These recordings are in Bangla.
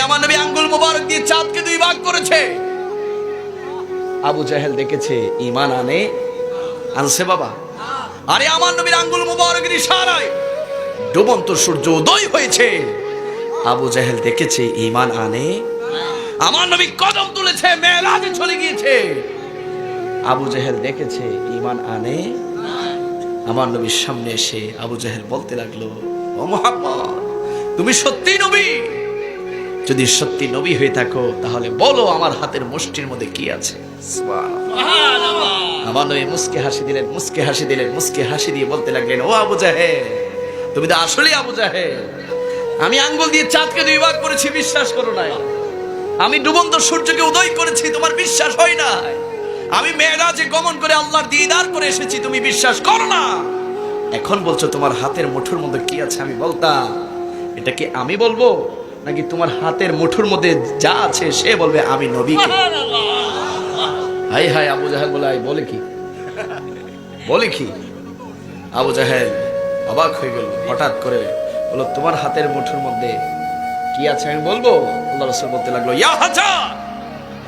আমার আবু জাহেল দেখেছে ইমান আনে আমার হয়েছে। আবু জাহেল দেখেছে আমার নবী কদম তুলেছে মেলাজে চলে গিয়েছে। আবু জাহেল দেখেছে ইমান আনে। আমার নবীর সামনে এসে আবু জাহেল বলতে লাগল, ও তুমি সত্যি নবী? যদি সত্যি নবী হয়ে থাকো তাহলে বলো আমার হাতের মুষ্টির মধ্যে কি আছে। আমার নবী মুসকে হাসি দিলেন মুসকে হাসি দিলেন মুসকে হাসি দিয়ে বলতে লাগলেন ও আবু জাহেল তুমি তো আসলেই আবু জাহেল। আমি আঙ্গুল দিয়ে চাঁদকে দুই ভাগ করেছি বিশ্বাস করো না আমি ডুবন্ত সূর্যকে উদয় করেছি তোমার বিশ্বাস হয় না আমি মেয়েরাজে গমন করে আল্লাহর দিদার করে এসেছি তুমি বিশ্বাস করো না। এখন বলছো তোমার হাতের মুঠোর মধ্যে কি আছে আমি বলতাম। এটা কি আমি বলব? নাকি তোমার হাতের মুঠোর মধ্যে যা আছে সে বলবে আমি নবীকে? হাই হাই, আবু জাহেল বলে বলে কি? বলে কি? আবু জাহেল অবাক হয়ে গেল, হঠাৎ করে বলো তোমার হাতের মুঠোর মধ্যে কি আছে আমি বলব? আল্লাহ রসুল বলতে লাগল, ইয়া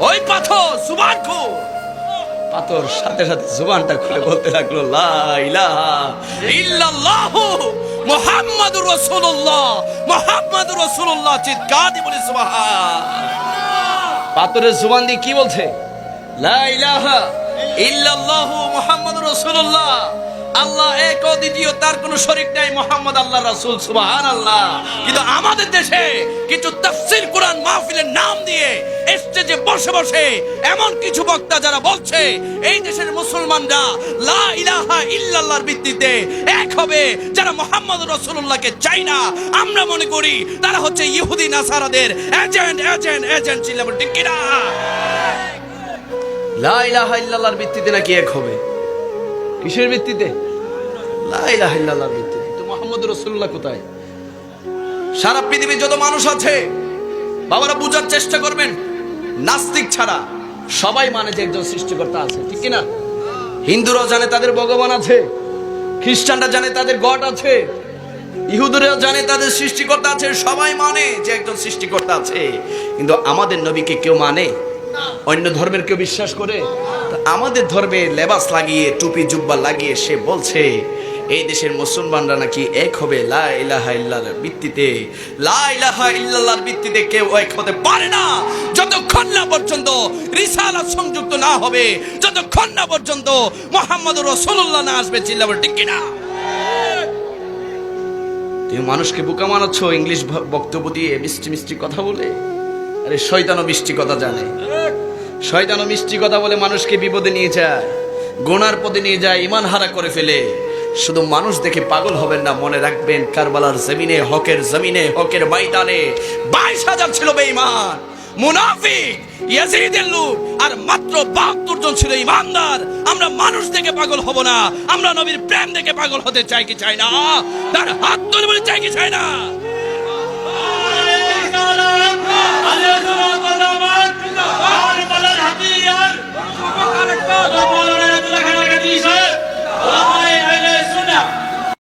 ওই পাথর সুবান পাথর সাথে সাথে জুবানটা খুলে বলতে লাগল, লা ইলাহা ইল্লাল্লাহু। মুহাম্মাদুর রসুল্লাহ মোহাম্মদ রসুল্লাহ চিৎকার দিয়ে বলে পাথরের জুবান দিয়ে কি বলছে? লা ইলাহা ইল্লাল্লাহু মোহাম্মদ রাসূলুল্লাহ। আল্লাহ এক দ্বিতীয় তার কোনো শরীক নাই, মোহাম্মদ আল্লাহ রাসূল, সুবহানাল্লাহ। কিন্তু আমাদের দেশে কিছু তাফসীর কোরআন মাহফিলের নাম দিয়ে স্টেজে বসে বসে এমন কিছু বক্তা যারা বলছে, এই দেশের মুসলমানরা লা ইলাহা ইল্লাল্লাহর ভিত্তিতে এক হবে যারা মোহাম্মদ রাসূলুল্লাহকে চাই না। আমরা মনে করি তারা হচ্ছে ইহুদি, নাসারাদের এজেন্ট এজেন্ট এজেন্ট ছিল ঠিক কিনা? লা ইলাহা ইল্লাল্লাহর ভিত্তিতে নাকি এক হবে? কিসের ভিত্তিতে? লা ইলাহা ইল্লাল্লাহর ভিত্তিতে তো মোহাম্মদ রাসূলুল্লাহ কোথায়? সারা পৃথিবীর যত মানুষ আছে, বাবারা বুঝার চেষ্টা করবেন, নাস্তিক ছাড়া সবাই মানে যে একজন সৃষ্টিকর্তা আছে, ঠিক কিনা? হিন্দুরাও জানে তাদের ভগবান আছে, খ্রিস্টানরা জানে তাদের গড আছে, ইহুদুরাও জানে তাদের সৃষ্টিকর্তা আছে, সবাই মানে যে একজন সৃষ্টিকর্তা আছে। কিন্তু আমাদের নবীকে কেউ মানে? অন্য ধর্মের কেউ বিশ্বাস করে? আমাদের ধর্মে লেবাস লাগিয়ে, টুপি, জুব্বা লাগিয়ে সে বলছে এই দেশের মুসলমানরা নাকি এক হবে লা ইলাহা ইল্লাল্লাহর ভিত্তিতে। লা ইলাহা ইল্লাল্লাহর ভিত্তিতে কেউ এক হতে পারে না। যতক্ষণ না পর্যন্ত রিসালাত সংযুক্ত না হবে, যতক্ষণ না পর্যন্ত মোহাম্মদুর রাসূলুল্লাহ না আসবে চিল্লাবার ঠিক কিনা? তুমি মানুষকে বোকা মানাচ্ছ, ইংলিশ বক্তব্য দিয়ে মিষ্টি মিষ্টি কথা বলে? আরে শয়তানও মিষ্টি কথা জানে। শয়তানও মিষ্টি কথা বলে মানুষকে বিপদে নিয়ে যায়, গোনার পদে নিয়ে যায় ইমান হারা করে ফেলে। শুধু মানুষ দেখে পাগল হবেন না, মনে রাখবেন কারবালার জমিনে, হকের জমিনে, হকের ময়দানে বাইশ হাজার ছিল বেঈমান, মুনাফিক, ইয়াজিদের লোক আর মাত্র বাহাত্তর জন ছিল ইমানদার আমরা মানুষ দেখে পাগল হব না, আমরা নবীর প্রেম দেখে পাগল হতে চাই কি চাই না? তার হাত ধরে বলে